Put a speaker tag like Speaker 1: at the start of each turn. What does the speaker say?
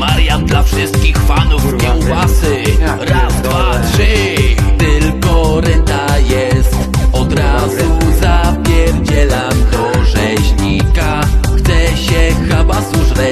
Speaker 1: Marian Dla wszystkich fanów kiełbasy. Raz, dwa, trzy. Tylko renta jest. Od razu zapierdzielam do rzeźnika. Chce się habasu żreć